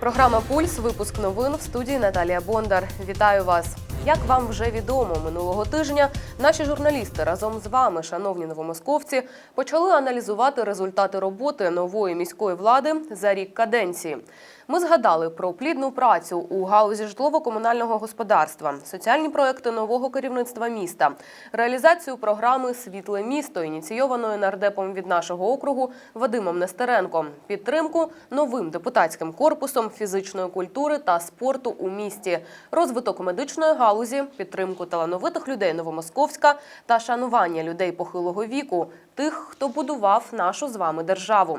Програма Пульс, випуск новин в студії Наталія Бондар. Вітаю вас. Як вам вже відомо, минулого тижня наші журналісти разом з вами, шановні новомосковці, почали аналізувати результати роботи нової міської влади за рік каденції. Ми згадали про плідну працю у галузі житлово-комунального господарства, соціальні проекти нового керівництва міста, реалізацію програми Світле місто, ініційованої нардепом від нашого округу Вадимом Нестеренком, підтримку новим депутатським корпусом фізичної культури та спорту у місті, розвиток медичної галузі, підтримку талановитих людей Новомосковська та шанування людей похилого віку, тих, хто будував нашу з вами державу.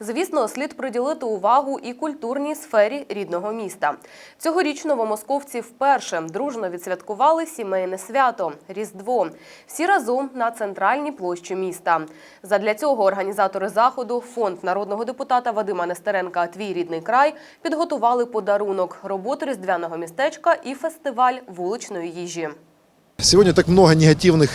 Звісно, слід приділити увагу і культурній сфері рідного міста. Цьогоріч новомосковці вперше дружно відсвяткували сімейне свято Різдво. Всі разом на центральній площі міста. Задля цього організатори заходу, фонд народного депутата Вадима Нестеренка Твій рідний край підготували подарунок, роботу різдвяного містечка і фестиваль вуличної їжі. Сегодня так много негативных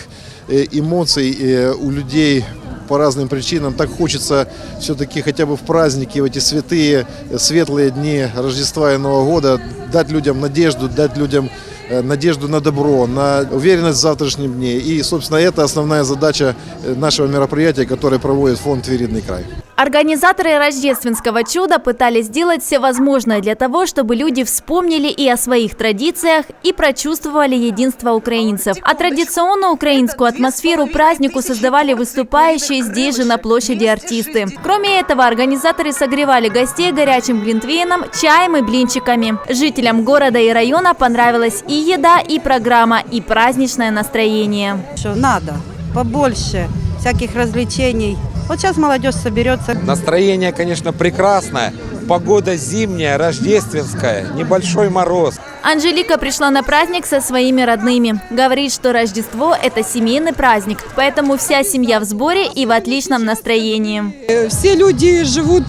э, эмоций э, у людей по разным причинам. Так хочется все-таки хотя бы в праздники, в эти святые, э, светлые дни Рождества и Нового года дать людям надежду, дать людям э, надежду на добро, на уверенность в завтрашнем дне. И, собственно, это основная задача э, нашего мероприятия, которое проводит фонд «Тверидный край». Организаторы рождественского чуда пытались сделать все возможное для того, чтобы люди вспомнили и о своих традициях, и прочувствовали единство украинцев. А традиционную украинскую атмосферу празднику создавали выступающие здесь же на площади артисты. Кроме этого, организаторы согревали гостей горячим глинтвейном, чаем и блинчиками. Жителям города и района понравилась и еда, и программа, и праздничное настроение. Что надо побольше всяких развлечений. Вот сейчас молодежь соберется. Настроение, конечно, прекрасное. Погода зимняя, рождественская, небольшой мороз. Анжелика пришла на праздник со своими родными. Говорит, что Рождество – это семейный праздник, поэтому вся семья в сборе и в отличном настроении. все люди живут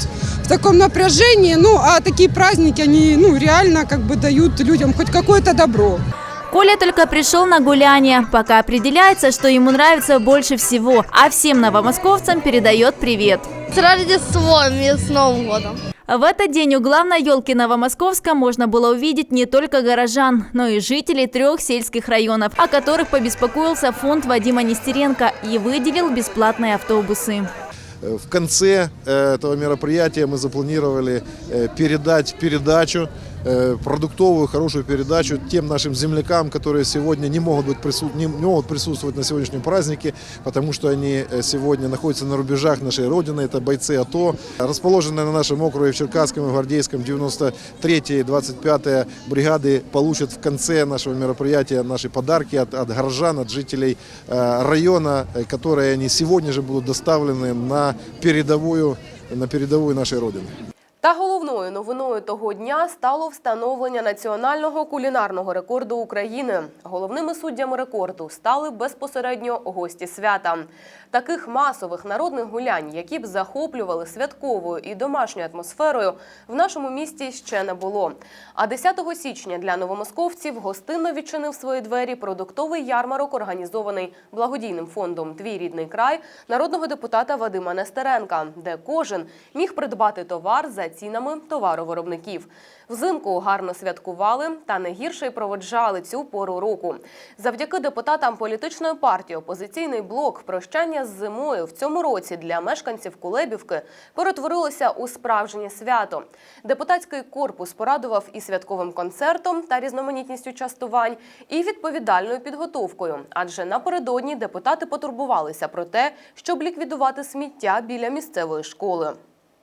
таком напряжении, ну, а такие праздники, они, ну, реально как бы дают людям хоть какое-то добро. Коля только пришел на гуляние, пока определяется, что ему нравится больше всего, а всем новомосковцам передает привет. С Рождеством и с Новым годом. В этот день у главной елки Новомосковска можно было увидеть не только горожан, но и жителей трех сельских районов, о которых побеспокоился фонд Вадима Нестеренко и выделил бесплатные автобусы. Э, В конце э, этого мероприятия мы запланировали э, передать передачу, э, продуктовую, хорошую передачу тем нашим землякам, которые сегодня не могут, быть прису- не могут присутствовать на сегодняшнем празднике, потому что они э, сегодня находятся на рубежах нашей Родины, это бойцы АТО. Расположенные на нашем округе в Черкасском и Гвардейском 93 и 25 бригады получат в конце нашего мероприятия наши подарки от, от горожан, от жителей э, района, э, которые они сегодня же будут доставлены на передовую, на передовую нашей Родины. Та головною новиною того дня стало встановлення національного кулінарного рекорду України. Головними суддями рекорду стали безпосередньо гості свята. Таких масових народних гулянь, які б захоплювали святковою і домашньою атмосферою, в нашому місті ще не було. А 10 січня для новомосковців гостинно відчинив свої двері продуктовий ярмарок, організований благодійним фондом Твій рідний край народного депутата Вадима Нестеренка, де кожен міг придбати товар за цінами товаровиробників. Взимку гарно святкували та не гірше й проводжали цю пору року. Завдяки депутатам політичної партії Опозиційний блок прощання з зимою в цьому році для мешканців Кулебівки перетворилося у справжнє свято. Депутатський корпус порадував і святковим концертом та різноманітністю частувань, і відповідальною підготовкою. Адже напередодні депутати потурбувалися про те, щоб ліквідувати сміття біля місцевої школи.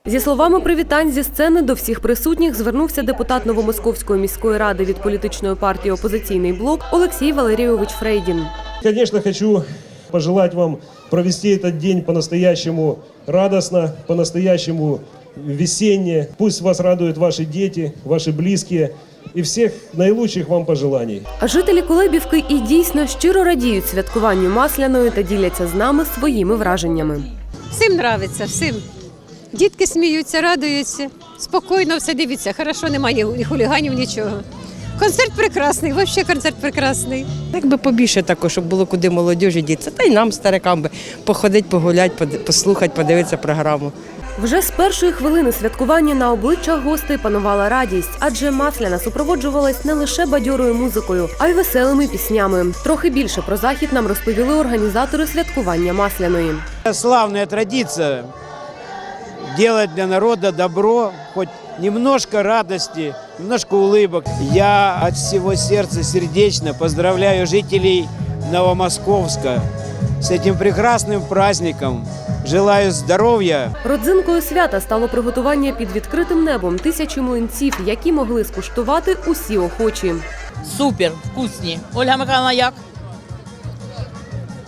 Зі словами привітань зі сцени до всіх присутніх звернувся депутат Новомосковської міської ради від політичної партії Опозиційний блок Олексій Валерійович Фрейдін. Конечно, хочу пожелать вам провести этот день по-настоящему радостно, по-настоящему весенне. Пусть вас радуют ваши дети, ваши близкие и всех наилучших вам пожеланий. А жителі Кулебівки і дійсно щиро радіють святкуванню масляної та діляться з нами своїми враженнями. Всім нравиться, всім. Дітки сміються, радуються. Спокійно все дивіться. Хорошо, немає ні хуліганів, нічого. Концерт прекрасний, взагалі концерт прекрасний. Якби побільше також, щоб було куди молодіжі діться, та й нам, старикам, би походити, погуляти, поди- послухати, подивитися програму. Вже з першої хвилини святкування на обличчях гостей панувала радість, адже масляна супроводжувалась не лише бадьорою музикою, а й веселими піснями. Трохи більше про захід нам розповіли організатори святкування масляної. Славная традиция делать для народа добро, хоть немножко радости, немножко улыбок. Я от всего сердца сердечно поздравляю жителей Новомосковска с этим прекрасным праздником. Желаю здоровья, Родзинкою свята стало приготування під відкритим небом тисячі млинців, які могли скуштувати усі охочі. Супер, вкусні. Ольга Михайловна, як?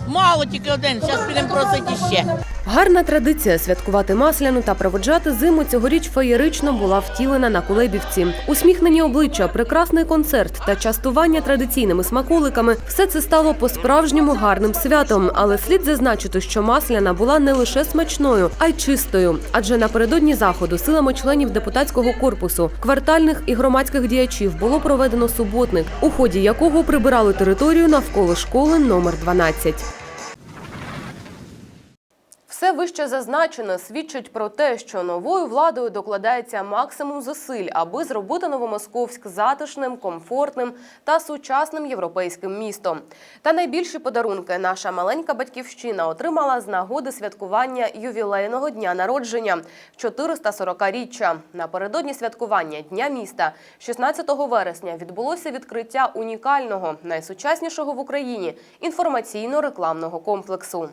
Мало тільки один, зараз підемо просити ще. Гарна традиція святкувати масляну та проводжати зиму цьогоріч феєрично була втілена на Кулебівці. Усміхнені обличчя, прекрасний концерт та частування традиційними смаколиками все це стало по-справжньому гарним святом. Але слід зазначити, що масляна була не лише смачною, а й чистою. Адже напередодні заходу силами членів депутатського корпусу, квартальних і громадських діячів було проведено суботник, у ході якого прибирали територію навколо школи номер 12. Все вище зазначене свідчить про те, що новою владою докладається максимум зусиль, аби зробити Новомосковськ затишним, комфортним та сучасним європейським містом. Та найбільші подарунки наша маленька батьківщина отримала з нагоди святкування ювілейного дня народження 440-річчя. Напередодні святкування Дня міста 16 вересня відбулося відкриття унікального, найсучаснішого в Україні інформаційно-рекламного комплексу.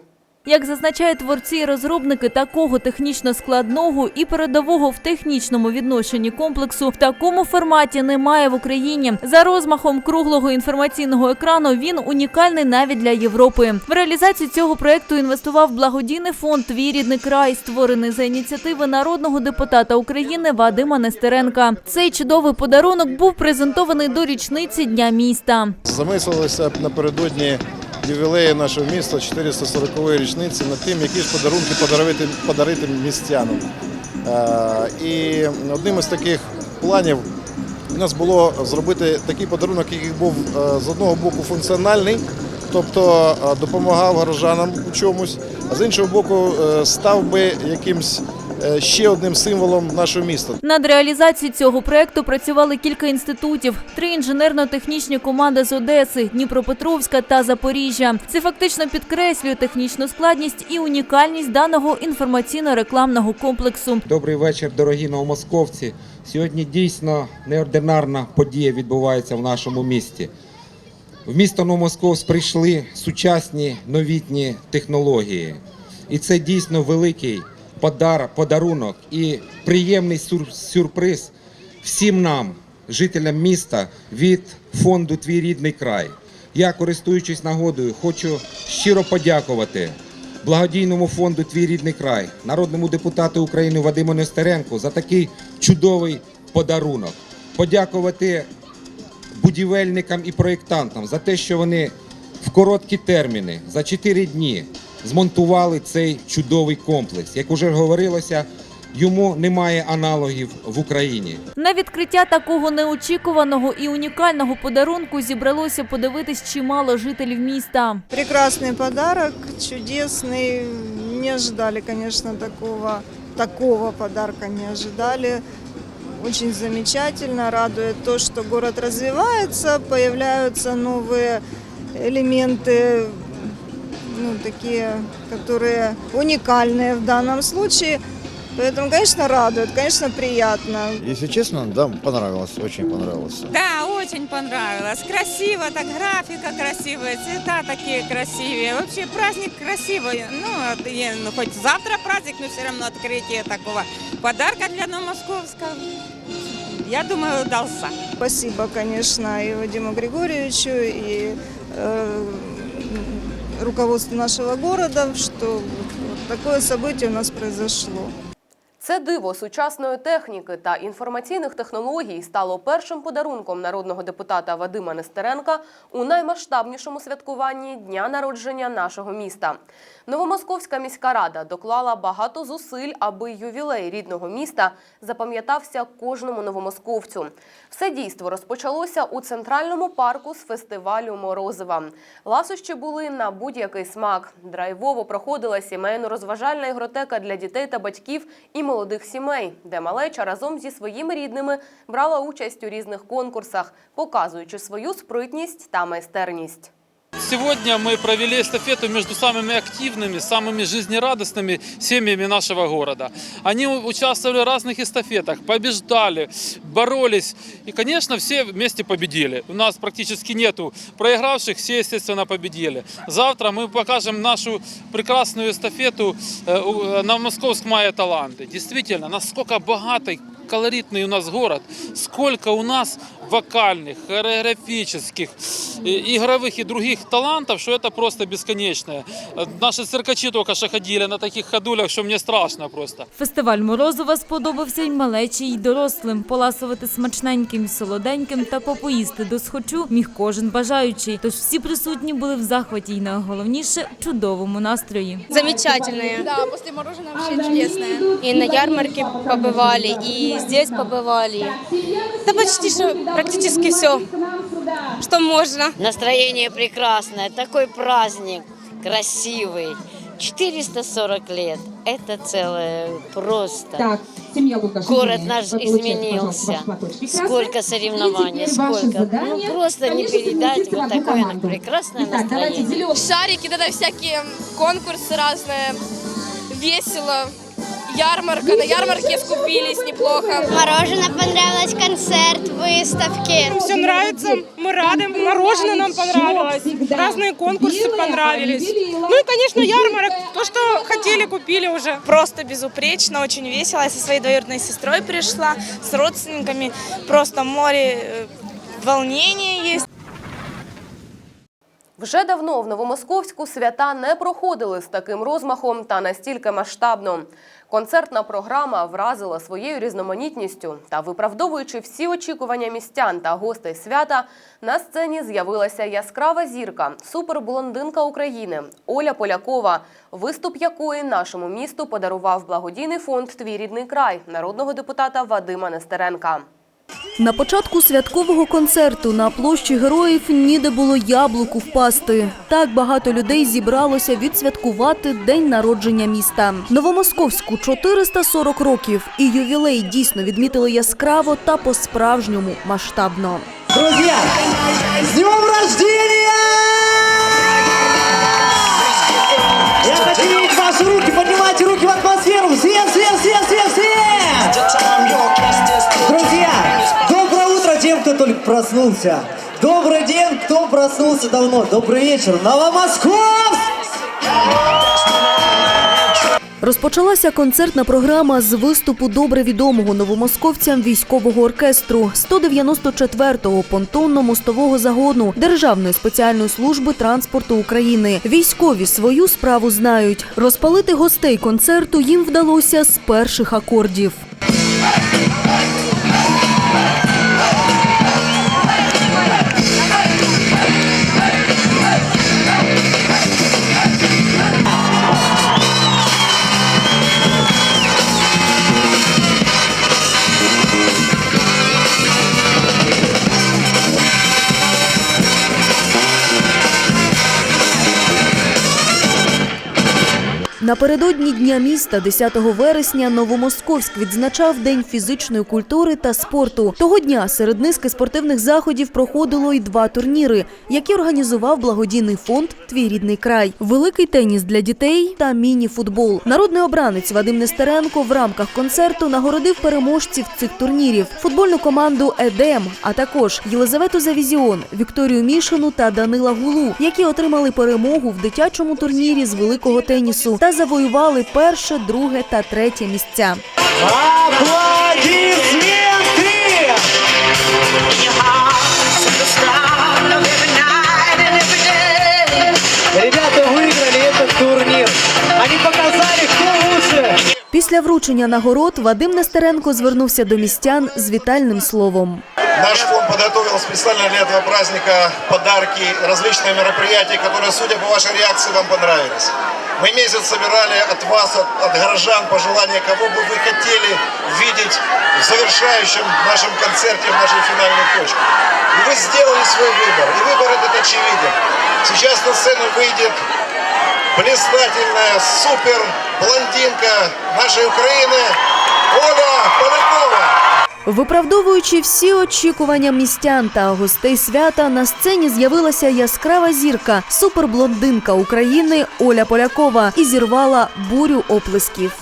Як зазначають творці і розробники такого технічно складного і передового в технічному відношенні комплексу в такому форматі немає в Україні. За розмахом круглого інформаційного екрану він унікальний навіть для Європи. В реалізацію цього проекту інвестував благодійний фонд Твій рідний край, створений за ініціативи народного депутата України Вадима Нестеренка. Цей чудовий подарунок був презентований до річниці Дня міста. Замислилися напередодні ювілею нашого міста 440-ї річниці над тим, які ж подарунки подарити, подарити містянам. Е, І одним із таких планів у нас було зробити такий подарунок, який був е, з одного боку функціональний, тобто е, допомагав горожанам у чомусь, а з іншого боку, став би якимсь ще одним символом нашого міста. Над реалізацією цього проекту працювали кілька інститутів: три інженерно-технічні команди з Одеси, Дніпропетровська та Запоріжжя. Це фактично підкреслює технічну складність і унікальність даного інформаційно-рекламного комплексу. Добрий вечір, дорогі новомосковці. Сьогодні дійсно неординарна подія відбувається в нашому місті. В місто Новомосковськ прийшли сучасні новітні технології. І це дійсно великий подар, подарунок і приємний сюр- сюрприз всім нам, жителям міста, від фонду Твій рідний край. Я, користуючись нагодою, хочу щиро подякувати благодійному фонду Твій рідний край, народному депутату України Вадиму Нестеренку за такий чудовий подарунок. Подякувати будівельникам і проєктантам за те, що вони в короткі терміни за 4 дні змонтували цей чудовий комплекс. Як уже говорилося, йому немає аналогів в Україні. На відкриття такого неочікуваного і унікального подарунку зібралося подивитись чимало жителів міста. Прекрасный подарок, чудесный. Не ожидали, конечно, такого, такого подарка не ожидали. Очень замечательно, радует то, что город развивается, появляются новые элементы, Ну, такие, которые уникальные в данном случае. Поэтому, конечно, радует, конечно, приятно. Если честно, да, понравилось, очень понравилось. Да, очень понравилось. Красиво, так графика красивая, цвета такие красивые. Вообще праздник красивый. Ну, и, ну, хоть завтра праздник, но все равно открытие такого подарка для Новомосковска, я думаю, удался. Спасибо, конечно, и Вадиму Григорьевичу, и э, руководству нашего города, что вот такое событие у нас произошло. Це диво сучасної техніки та інформаційних технологій стало першим подарунком народного депутата Вадима Нестеренка у наймасштабнішому святкуванні дня народження нашого міста. Новомосковська міська рада доклала багато зусиль, аби ювілей рідного міста запам'ятався кожному новомосковцю. Все дійство розпочалося у центральному парку з фестивалю Морозива. Ласощі були на будь-який смак. Драйвово проходила сімейно-розважальна ігротека для дітей та батьків і молодих сімей, де малеча разом зі своїми рідними брала участь у різних конкурсах, показуючи свою спритність та майстерність. Сегодня мы провели эстафету между самыми активными, самыми жизнерадостными семьями нашего города. Они у- участвовали в разных эстафетах, побеждали, боролись. И, конечно, все вместе победили. У нас практически нету проигравших, все, естественно, победили. Завтра мы покажем нашу прекрасную эстафету э, у- э, на Московск Мая таланты. Действительно, насколько богатый, колоритный у нас город, сколько у нас вокальных, хореографических, и- игровых и других талантов, что это просто бесконечно. Э, Наши циркачи только что ходили на таких ходулях, что мне страшно просто. Фестиваль Морозова сподобався й малечі, й дорослим. Поласувати смачненьким, солоденьким та попоїсти до схочу міг кожен бажаючий. Тож всі присутні були в захваті й найголовніше чудовому настрої. Замечательные. Да, после мороженого вообще чудесное. И на ярмарке побывали, и Здесь побывали. Да почти что, практически все, что можно. Настроение прекрасное, такой праздник красивый. 440 лет. Это целое просто. Город наш изменился. Сколько соревнований, сколько. Ну, просто не передать вот такое прекрасное настроение. Шарики, тогда всякие конкурсы разные. Весело. Ярмарка. На ярмарке скупились неплохо. Мороженое понравилось, концерт, выставки. Все нравится, мы рады, мороженое нам понравилось, разные конкурсы понравились. Ну и, конечно, ярмарок, то, что хотели, купили уже. Просто безупречно, очень весело. Я со своей двоюродной сестрой пришла, с родственниками. Просто море э, волнения есть. Вже давно в Новомосковську свята не проходили з таким розмахом та настільки масштабно. Концертна програма вразила своєю різноманітністю та, виправдовуючи всі очікування містян та гостей свята, на сцені з'явилася яскрава зірка, суперблондинка України Оля Полякова, виступ якої нашому місту подарував благодійний фонд Твій рідний край народного депутата Вадима Нестеренка. На початку святкового концерту на площі героїв ніде було яблуку впасти. Так багато людей зібралося відсвяткувати день народження міста. Новомосковську 440 років, і ювілей дійсно відмітили яскраво та по-справжньому масштабно. Друзья, с днем рождения! Я хочу проснулся. Добрый день, кто проснулся давно. Добрый вечер, Новомосковск! Розпочалася концертна програма з виступу добре відомого новомосковцям військового оркестру 194-го понтонно-мостового загону Державної спеціальної служби транспорту України. Військові свою справу знають. Розпалити гостей концерту їм вдалося з перших акордів. Напередодні Дня міста, 10 вересня, Новомосковськ відзначав День фізичної культури та спорту. Того дня серед низки спортивних заходів проходило й два турніри, які організував благодійний фонд Твій рідний край, великий теніс для дітей та міні-футбол. Народний обранець Вадим Нестеренко в рамках концерту нагородив переможців цих турнірів, футбольну команду Едем, а також Єлизавету Завізіон, Вікторію Мішину та Данила Гулу, які отримали перемогу в дитячому турнірі з великого тенісу та завоювали перше, друге та третє місця. Аплодисменты! Ребята выиграли этот турнир. Они показали, кто лучше. Після Після вручення нагород Вадим Нестеренко звернувся до містян з вітальним словом. Наш фонд подготовил специально для этого праздника подарки, различные мероприятия, которые, судя по вашей реакции, вам понравились. Мы месяц собирали от вас, от, от горожан, пожелания, кого бы вы хотели видеть в завершающем нашем концерте, в нашей финальной точке. И вы сделали свой выбор, и выбор этот очевиден. Сейчас на сцену выйдет блистательная супер блондинка нашей Украины Оля Полякова. Виправдовуючи всі очікування містян та гостей свята, на сцені з'явилася яскрава зірка, суперблондинка України Оля Полякова і зірвала бурю оплесків.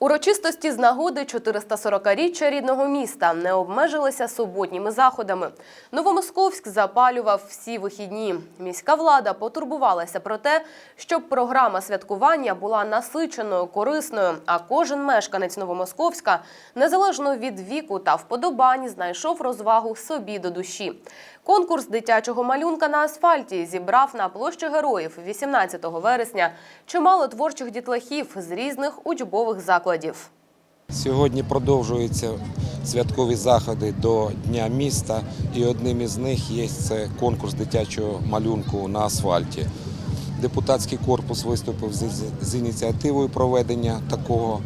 Урочистості з нагоди 440-річчя рідного міста не обмежилися суботніми заходами. Новомосковськ запалював всі вихідні. Міська влада потурбувалася про те, щоб програма святкування була насиченою, корисною, а кожен мешканець Новомосковська, незалежно від віку та вподобань, знайшов розвагу собі до душі. Конкурс дитячого малюнка на асфальті зібрав на площі героїв 18 вересня чимало творчих дітлахів з різних учбових закладів. Сьогодні продовжуються святкові заходи до Дня міста, і одним із них є це конкурс дитячого малюнку на асфальті. Депутатський корпус виступив з, ініціативою проведення такого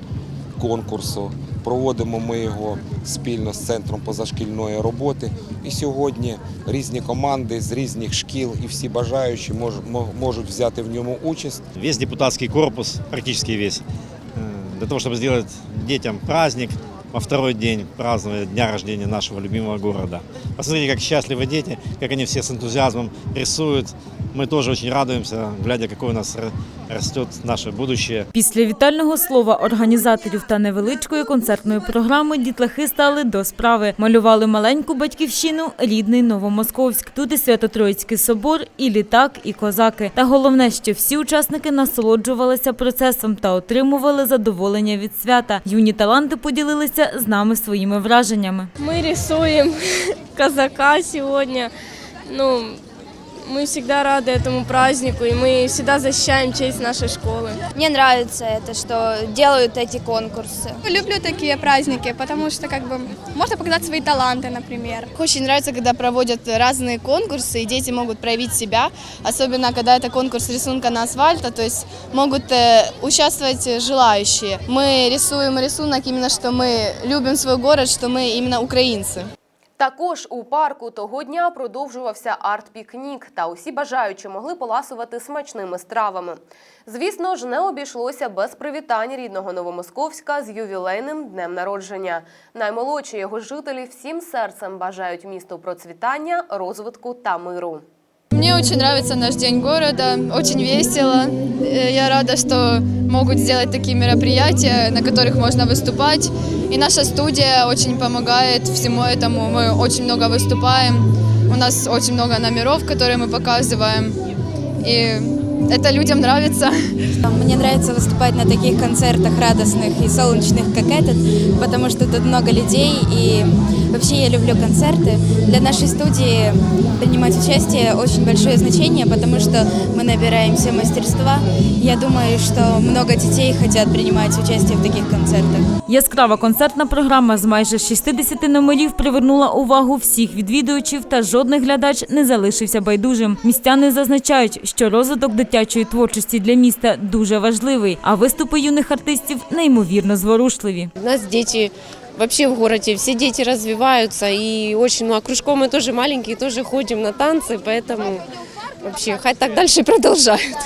конкурсу. Проводимо ми його спільно з центром позашкільної роботи. І сьогодні різні команди з різних шкіл і всі бажаючі мож, можуть взяти в ньому участь. Весь депутатський корпус, практично весь, э, для того, щоб зробити дітям праздник, во второй день празднования дня рождения нашего любимого города. Посмотрите, как счастливы дети, как они все с энтузиазмом рисуют. Мы тоже очень радуемся, глядя, какое у нас р- растет наше будущее. Після вітального слова організаторів та невеличкої концертної програми дітлахи стали до справи. Малювали маленьку батьківщину, рідний Новомосковськ. Тут і Свято-Троїцький собор, і літак, і козаки. Та головне, що всі учасники насолоджувалися процесом та отримували задоволення від свята. Юні таланти поділилися з нами своїми враженнями. Ми рисуємо казака сьогодні. Ну, мы всегда рады этому празднику, и мы всегда защищаем честь нашей школы. Мне нравится это, что делают эти конкурсы. Люблю такие праздники, потому что как бы можно показать свои таланты, например. Очень нравится, когда проводят разные конкурсы, и дети могут проявить себя, особенно когда это конкурс рисунка на асфальте, то есть могут э, участвовать желающие. Мы рисуем рисунок именно, что мы любим свой город, что мы именно украинцы. Також у парку того дня продовжувався арт-пікнік, та усі бажаючі могли поласувати смачними стравами. Звісно ж, не обійшлося без привітань рідного Новомосковська з ювілейним днем народження. Наймолодші його жителі всім серцем бажають місту процвітання, розвитку та миру. Мне очень нравится наш День города, очень весело. Э, Я рада, что могут сделать такие мероприятия, на которых можно выступать. И наша студия очень помогает всему этому. Мы очень много выступаем. У нас очень много номеров, которые мы показываем. И это людям нравится. Мне нравится выступать на таких концертах радостных и солнечных, как этот, потому что тут много людей, и вообще я люблю концерты. Для нашей студии принимать участие очень большое значение, потому что мы набираемся мастерства. Я думаю, что много детей хотят принимать участие в таких концертах. Яскрава концертна програма з майже 60 номерів привернула увагу всіх відвідувачів, та жодний глядач не залишився байдужим. Містяни зазначають, що розвиток дитячої творчості для міста дуже важливий, а виступи юних артистів неймовірно зворушливі. У нас дети вообще в городе, все дети развиваются, и очень много кружком мы тоже маленькие, тоже ходим на танцы, поэтому вообще хай так дальше продолжают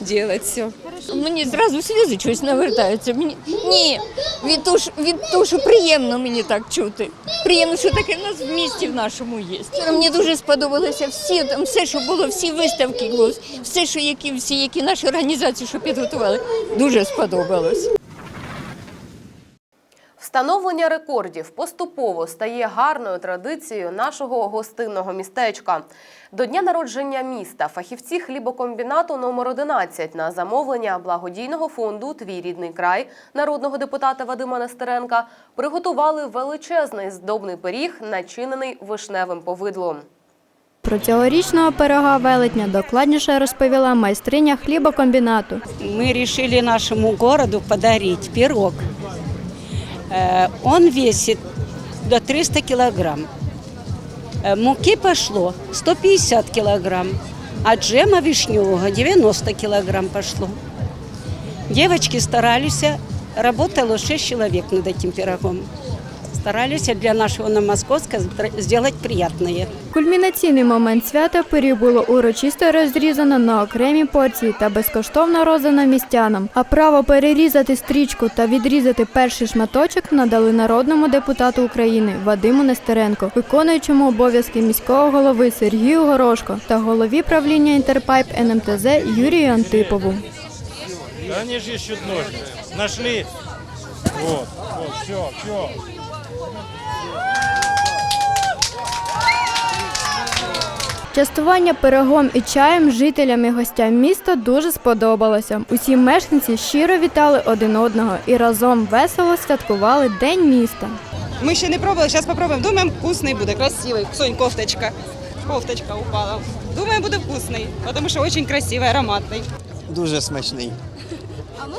делать все. мені зразу сльози щось навертаються. Мені ні, від того, що- від того, що приємно мені так чути. Приємно, що таке в нас в місті в нашому є. Мені дуже сподобалося всі там все, що було, всі виставки, було, все, що які всі, які наші організації, що підготували, дуже сподобалось. Встановлення рекордів поступово стає гарною традицією нашого гостинного містечка. До дня народження міста фахівці хлібокомбінату номер 11 на замовлення благодійного фонду Твій рідний край народного депутата Вадима Нестеренка приготували величезний здобний пиріг, начинений вишневим повидлом. Про цьогорічного пирога велетня докладніше розповіла майстриня хлібокомбінату. Мы решили нашему городу подарить пирог. Э, Он весит до 300 килограмм. Э, Муки пошло 150 килограмм, а джема вишневого 90 килограмм пошло. Девочки старались, работало 6 человек над этим пирогом. Старались для нашего Новомосковска сделать приятное. Кульмінаційний момент свята пиріг було урочисто розрізано на окремі порції та безкоштовно роздано містянам. А право перерізати стрічку та відрізати перший шматочок надали народному депутату України Вадиму Нестеренко, виконуючому обов'язки міського голови Сергію Горошко та голові правління Інтерпайп НМТЗ Юрію Антипову. Они же ищут ножницы. Нашли. Вот, вот, все, все. Частування пирогом і чаєм жителям і гостям міста дуже сподобалося. Усі мешканці щиро вітали один одного і разом весело святкували День міста. Мы еще не пробовали, сейчас попробуем. Думаем, вкусный будет, красивый. Сонь, кофточка. Кофточка упала. Думаем, буде вкусный, потому что очень красивый, ароматный. Дуже смачний.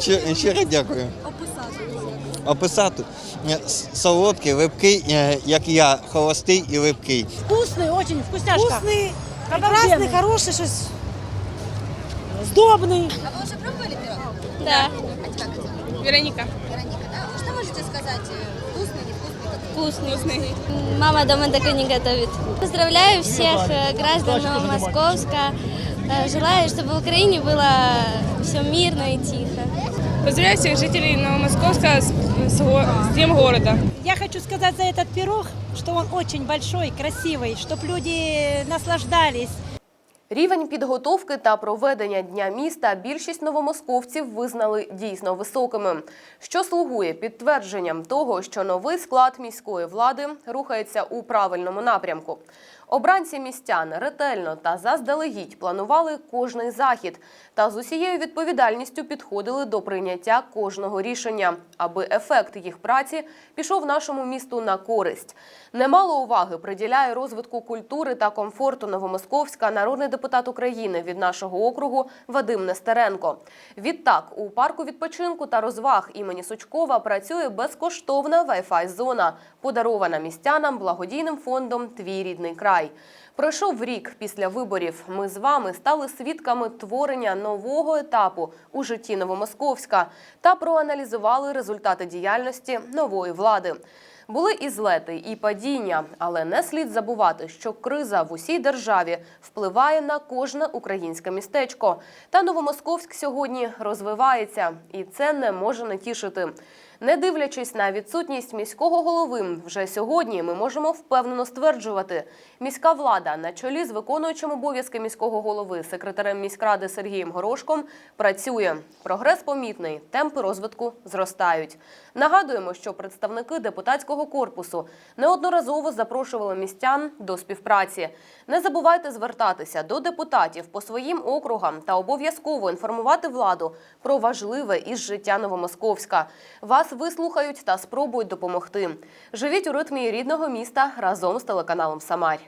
Щиро, щиро дякую. Описати. Е, с- Солодкий, липкий, е, як я, холостий і липкий. Вкусный, очень вкусняшка. Вкусный, прекрасный, хороший, щось сдобный. А вы уже пробовали пирог? Да. А тебя как зовут? Вероника. Вероника, да? Что можете сказать? э, Вкусный, невкусный? Вкусный. Мама дома так и не готовит. Поздравляю всех э, граждан Новомосковска. Э, Желаю, чтобы в Украине было все мирно и тихо. Поздравляю всех жителей Новомосковска с, с го- с Днем города. Я хочу сказать за этот пирог, что он очень большой, красивый, чтобы люди наслаждались. Рівень підготовки та проведення дня міста більшість новомосковців визнали дійсно високими, що слугує підтвердженням того, що новий склад міської влади рухається у правильному напрямку. Обранці містян ретельно та заздалегідь планували кожний захід та з усією відповідальністю підходили до прийняття кожного рішення, аби ефект їх праці пішов нашому місту на користь. Немало уваги приділяє розвитку культури та комфорту Новомосковська народний депутат України від нашого округу Вадим Нестеренко. Відтак у парку відпочинку та розваг імені Сучкова працює безкоштовна Wi-Fi зона, подарована містянам благодійним фондом Твій рідний край. Пройшов рік після виборів. Ми з вами стали свідками творення нового етапу у житті Новомосковська та проаналізували результати діяльності нової влади. Були і злети, і падіння, але не слід забувати, що криза в усій державі впливає на кожне українське містечко. Та Новомосковськ сьогодні розвивається, і це не може не тішити. Не дивлячись на відсутність міського голови, вже сьогодні ми можемо впевнено стверджувати, міська влада на чолі з виконуючим обов'язки міського голови секретарем міськради Сергієм Горошком працює. Прогрес помітний, темпи розвитку зростають. Нагадуємо, що представники депутатського корпусу неодноразово запрошували містян до співпраці. Не забувайте звертатися до депутатів по своїм округам та обов'язково інформувати владу про важливе із життя Новомосковська вас вислухають та спробують допомогти. Живіть у ритмі рідного міста разом з телеканалом Самарь.